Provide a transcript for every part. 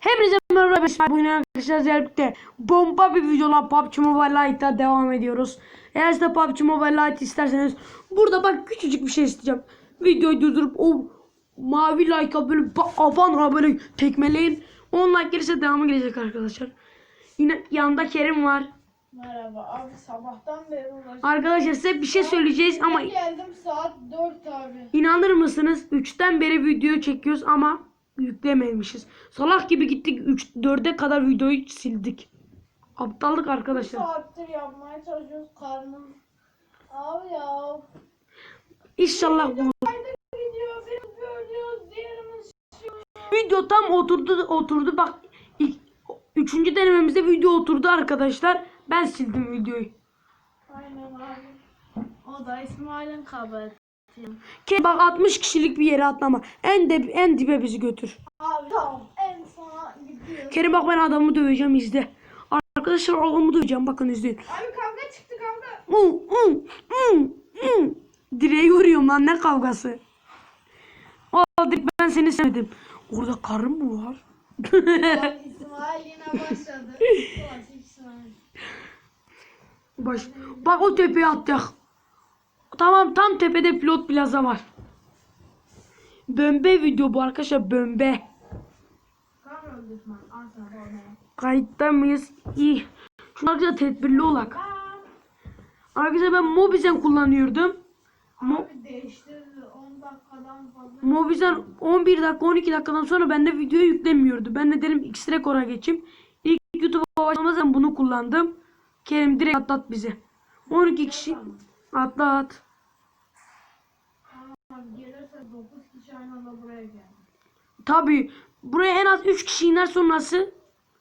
Hepinize merhaba arkadaşlar. Bugün arkadaşlar özellikle bomba bir videola PUBG Mobile Lite'da devam ediyoruz. Eğer siz de PUBG Mobile Lite isterseniz burada bak küçücük bir şey isteyeceğim. Videoyu durdurup o mavi like'a böyle ba- abana böyle tekmeleyin. 10 like gelirse devamı gelecek arkadaşlar. Yine yanında Kerim var. Merhaba abi sabahtan beri uğraşıyorum. Arkadaşlar size bir şey söyleyeceğiz ama Geldim saat 4 abi. İnanır mısınız? 3'ten beri video çekiyoruz ama yüklememişiz. Salak gibi gittik 3 4'e kadar videoyu sildik. Aptallık Bir arkadaşlar. saattir yapmaya çalışıyoruz karnım. Abi ya. İnşallah bu video tam oturdu oturdu bak ilk, üçüncü denememizde video oturdu arkadaşlar. Ben sildim videoyu. Aynen abi. O da İsmail'in kabahati. Ke bak 60 kişilik bir yere atlama. En de en dibe bizi götür. Abi tamam en sona gidiyoruz. Kerim bak ben adamı döveceğim izle. Arkadaşlar adamı döveceğim bakın izleyin. Abi kavga çıktı kavga. Uh, uh, uh, uh. Direği vuruyorum lan ne kavgası. Direkt ben seni sevdim. Orada karın mı var? İsmail yine başladı. Baş. Bak o tepeye atacak. Tamam tam tepede pilot plaza var. Bömbe video bu arkadaşlar bömbe. Kayıtta mıyız? İyi. Şu arkadaşlar tedbirli olak. Arkadaşlar ben Mobizen kullanıyordum. Mo Abi değiştirdi 10 dakikadan fazla. Mobizen 11 dakika 12 dakikadan sonra bende video yüklemiyordu. Ben de dedim X-Record'a geçeyim. İlk YouTube'a başlamazdan bunu kullandım. Kerim direkt atlat bizi. 12 kişi atlat. Gelirse 9 kişi aynı anda buraya geldi. Tabi buraya en az 3 kişi iner sonrası.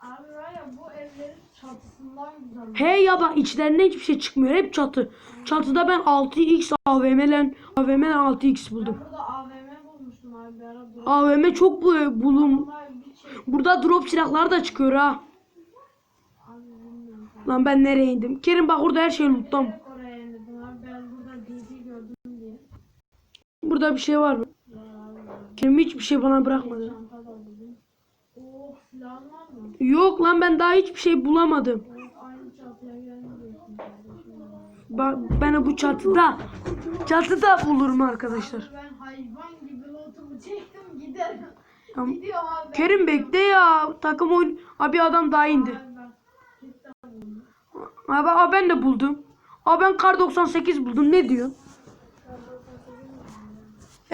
Abi var ya bu evlerin çatısından güzel. Hey ya bak içlerinden hiçbir şey çıkmıyor. Hep çatı. Çatıda ben 6x AVM'len AVM'len 6x buldum. Ben burada AVM bulmuştum abi bir ara. Drop AVM çok bu bir şey. Burada drop silahlar da çıkıyor ha. Abi bilmiyorum. Lan ben nereye indim? Kerim bak orada her şeyi unuttum. Direkt oraya indirdim abi. Ben burada DP gördüm diye. Burada bir şey var mı? Kerim hiçbir şey bana bırakmadı. Yok lan ben daha hiçbir şey bulamadım. Evet aynı çatıya gelmiyorsun kardeşim. Bak ben bu çatıda çatıda bulurum arkadaşlar. Kerim bekle ya. Takım oyun. Abi adam daha indi. Abi, abi ben de buldum. Abi ben kar 98 buldum. Ne diyor?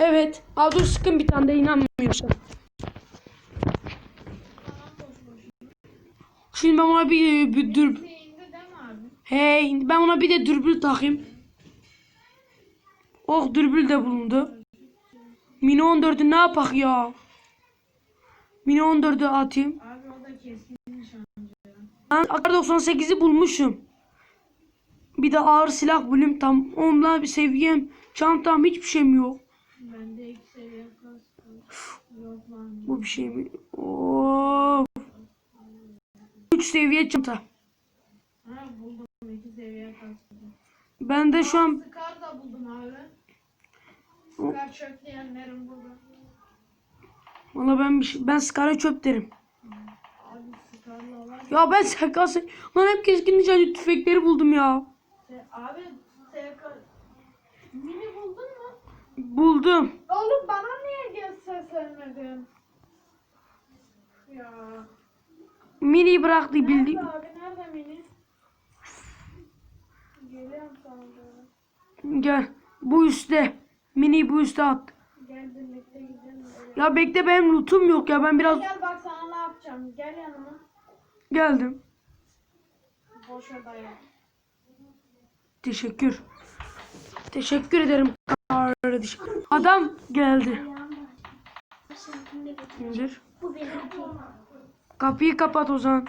Evet. Abi dur sıkın bir tane de inanmıyorsan. Şimdi ben ona bir, bir değil mi abi? Hey ben ona bir de dürbül takayım. Oh dürbül de bulundu. Mini 14'ü ne yapak ya? Mini 14'ü atayım. Abi o da keskin nişancı. Ben Akar 98'i bulmuşum. Bir de ağır silah bulayım tam. Onunla bir seviyem. Çantam hiçbir şeyim yok. Bende ilk seviye. Bu bir şey mi? Oo. 3 seviye çanta. Ha buldum iki seviye kastı. Ben de şu an Scar da buldum abi. Scar çökleyenlerin burada. valla ben bir şey, ben skara çöp derim. Abi Scar'la var. Ya ben sakası lan hep keskin nişancı tüfekleri buldum ya. Abi SK Mini buldun? Buldum. Oğlum bana niye gel seslenmedin? Ya. Mini bıraktı bildi. Nerede abi nerede Mini? Geliyorum sana doğru. Gel. Bu üstte. Mini bu üstte at. Gel birlikte gidelim. Ya bekle benim lootum yok ya ben biraz Gel bak sana ne yapacağım. Gel yanıma. geldim. Boşa dayan. Teşekkür. Teşekkür ederim kardeşim. Adam geldi. İndir. Kapıyı kapat o zaman.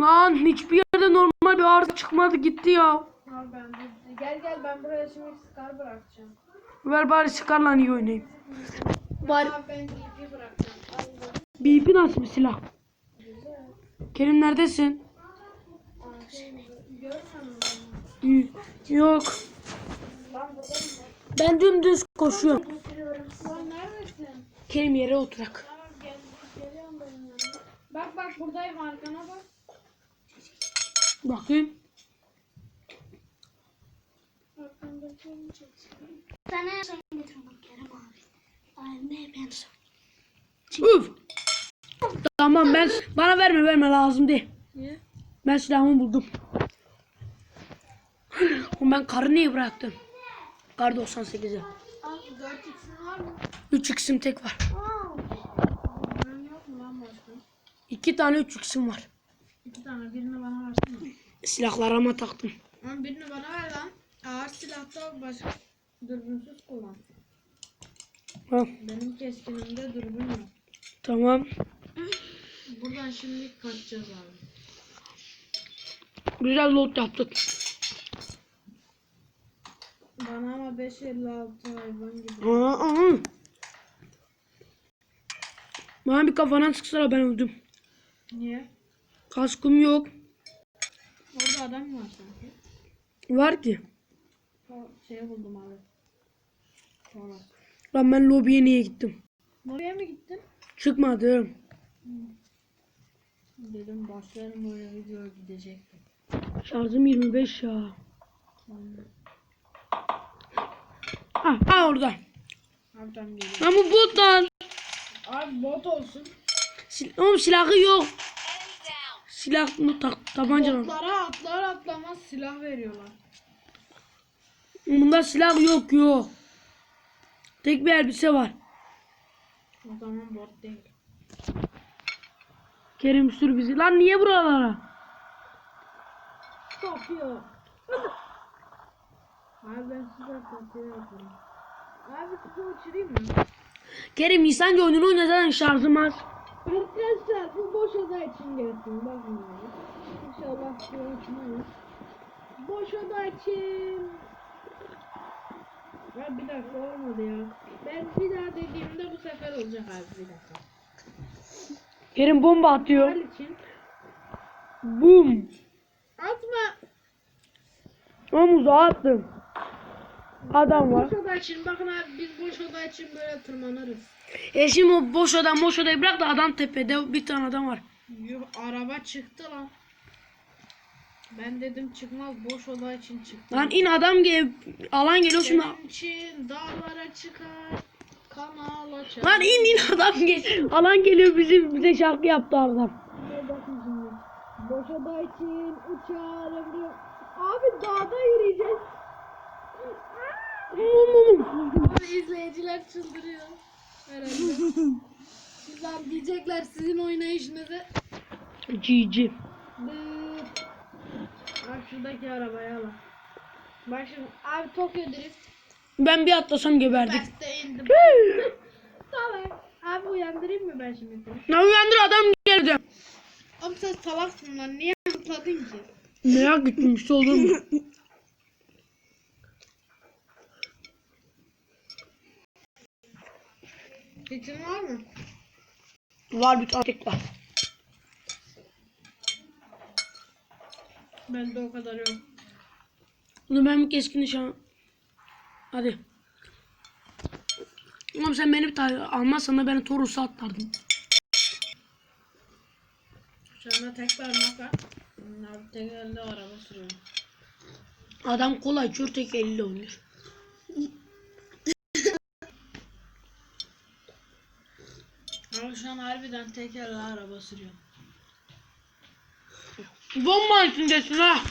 Lan hiçbir yerde normal bir arıza çıkmadı gitti ya. Abi ben de, gel gel ben buraya şimdi Scar bırakacağım. Ver bari sıkarla iyi oynayayım. Bari ben DP bırakacağım. BP nasıl bir silah? Güzel. Kerim neredesin? Aa, şey, görmüyor musun? Y- Yok. Ben dümdüz koşuyorum. ben. Lan neredesin? Kerim yere oturak. Bak bak buradayım arkana bak. Bakayım. Sana. Üf. Tamam ben bana verme verme lazım değil. Niye? Ben silahımı buldum. Oğlum ben karı niye bıraktım? Kar 98'e. Abi 4x'in var mı? 3 x'im tek var. 2 tane 3 x'im var. İki tane birini bana versene. Silahlarıma taktım. Ama birini bana ver lan. Ağır silahta başka dürbünsüz kullan. Ha, Benim keskinimde dürbün yok. tamam. Buradan şimdi kaçacağız abi. Güzel loot yaptık. Bana ama 556 hayvan gibi. Aa, aa. Bana bir kafadan sıksana ben öldüm. Niye? Kaskım yok. Orada adam mı var sanki? Var ki. O şey buldum abi. Sonra. Lan ben lobiye niye gittim? Oraya mı gittin? Çıkmadım. Dedim başlarım böyle video gidecektim. Şarjım 25 ya. Ha, ha orada. Tam geliyor. Lan bu bot lan. Abi bot olsun. Sil Oğlum silahı yok. Silah mı tak tabanca mı? Botlara atlar atlamaz silah veriyorlar. Bunda silah yok yok. Tek bir elbise var. O zaman bot değil. Kerim sür bizi. Lan niye buralara? Kapıyor. Abi ben size kapıyor yaparım. Abi kutu uçurayım mı? Kerim insanca oyununu oynasan şarjım az. Arkadaşlar bu boş oda için gelsin. Bakın abi. İnşallah bir uçmayız. Boş oda için. Ya bir dakika olmadı ya. Ben bir daha dediğimde bu sefer olacak abi bir dakika. Kerim bomba atıyor. İçin. Bum. Atma. Omuza attım. Adam var. Boş oda için bakın abi biz boş oda için böyle tırmanırız. E şimdi o boş adam boş odayı bırak da adam tepede bir tane adam var. Yuh araba çıktı lan. Ben dedim çıkmaz boş oda için çıktı. Lan in adam gel alan geliyor şimdi. Senin için dağlara çıkar. Kanal açar. Lan in in adam gel. Alan geliyor bizi bize şarkı yaptı adam. Boş oda için uçar ömrü. Abi dağda yürüyeceğiz. Abi izleyiciler çıldırıyor. Herhalde. Sizler diyecekler sizin oynayışınızı. Cici. Bak şuradaki arabayı al. Bak şimdi abi Tokyo Drift. Ben bir atlasam geberdik. Derste indim. Tamam. Abi uyandırayım mı ben şimdi seni? Ne uyandır adam geldi. Oğlum sen salaksın lan. Niye atladın ki? Merak ettim işte olur mu? Seçin var mı? Var bir tane tek var. Bende o kadar yok. Bunu ben bir keskin nişan... Hadi. Oğlum sen beni bir tane almazsan da beni Toros'a atlardın. Şu anda tek parmak var. Tek elde araba sürüyor. Adam kolay çür tek eliyle oynuyor. Abi şu an harbiden tek elde araba sürüyor. Bomba içindesin ha.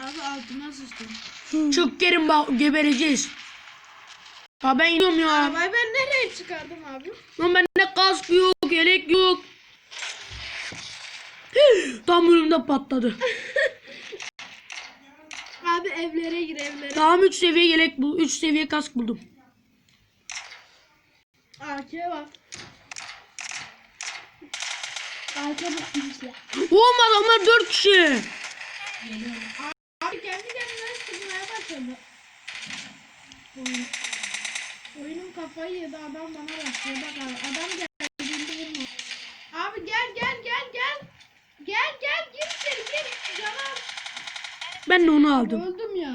Abi altıma sıçtım. Çık gelin bak gebereceğiz. Ha ben iniyorum ya. Arabayı ben nereye çıkardım abi? Lan bende kask yok, yelek yok. Tam önümde patladı. Abi evlere gir evlere. Tamam 3 seviye yelek bul, 3 seviye kask buldum. AK var. Arka bakmışlar. Oğlum adamlar 4 kişi. Abi kendi kendine sıkmaya başladı. Oyun. Oyunun kafayı yedi adam bana başlıyor. Bak abi adam geldiğinde vurma. Abi gel gel gel gel. Gel gel gir içeri gir. Canım. Ben de onu aldım. Öldüm ya.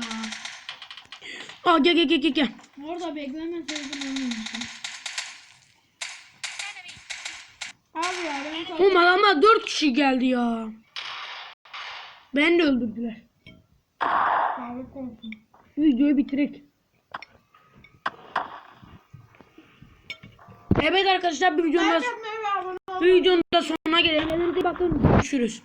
Aa gel gel gel gel. Orada beklemeseydin ölmemiştim. Abi ya ben. Oğlum adamlar 4 kişi geldi ya. Ben de öldürdüler. Sağlık olsun. Videoyu bitirek. Evet arkadaşlar bir videonun da, videonun da sonuna gelelim. Bakın. Görüşürüz.